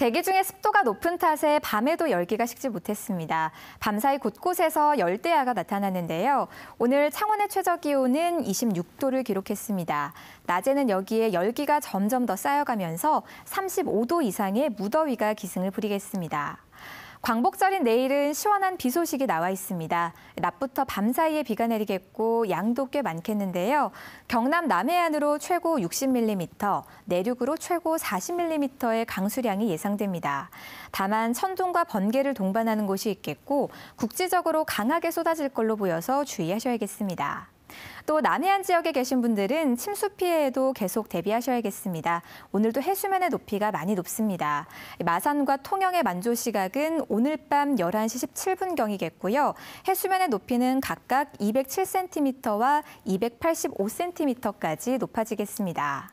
대기 중에 습도가 높은 탓에 밤에도 열기가 식지 못했습니다. 밤사이 곳곳에서 열대야가 나타났는데요. 오늘 창원의 최저 기온은 26도를 기록했습니다. 낮에는 여기에 열기가 점점 더 쌓여가면서 35도 이상의 무더위가 기승을 부리겠습니다. 광복절인 내일은 시원한 비 소식이 나와 있습니다. 낮부터 밤 사이에 비가 내리겠고 양도 꽤 많겠는데요. 경남 남해안으로 최고 60mm, 내륙으로 최고 40mm의 강수량이 예상됩니다. 다만 천둥과 번개를 동반하는 곳이 있겠고 국지적으로 강하게 쏟아질 걸로 보여서 주의하셔야겠습니다. 또 남해안 지역에 계신 분들은 침수 피해에도 계속 대비하셔야겠습니다. 오늘도 해수면의 높이가 많이 높습니다. 마산과 통영의 만조 시각은 오늘 밤 11시 17분경이겠고요. 해수면의 높이는 각각 207cm와 285cm까지 높아지겠습니다.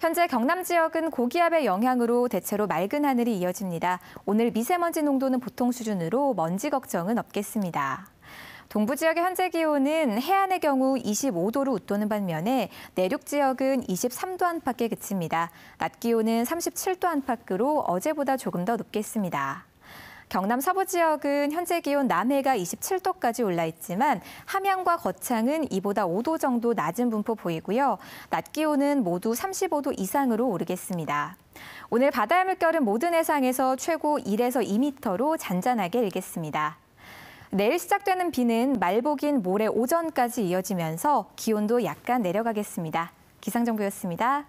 현재 경남 지역은 고기압의 영향으로 대체로 맑은 하늘이 이어집니다. 오늘 미세먼지 농도는 보통 수준으로 먼지 걱정은 없겠습니다. 동부 지역의 현재 기온은 해안의 경우 25도로 웃도는 반면에 내륙 지역은 23도 안팎에 그칩니다. 낮 기온은 37도 안팎으로 어제보다 조금 더 높겠습니다. 경남 서부 지역은 현재 기온 남해가 27도까지 올라 있지만 함양과 거창은 이보다 5도 정도 낮은 분포 보이고요. 낮 기온은 모두 35도 이상으로 오르겠습니다. 오늘 바다의 물결은 모든 해상에서 최고 1에서 2m로 잔잔하게 일겠습니다. 내일 시작되는 비는 말복인 모레 오전까지 이어지면서 기온도 약간 내려가겠습니다. 기상정보였습니다.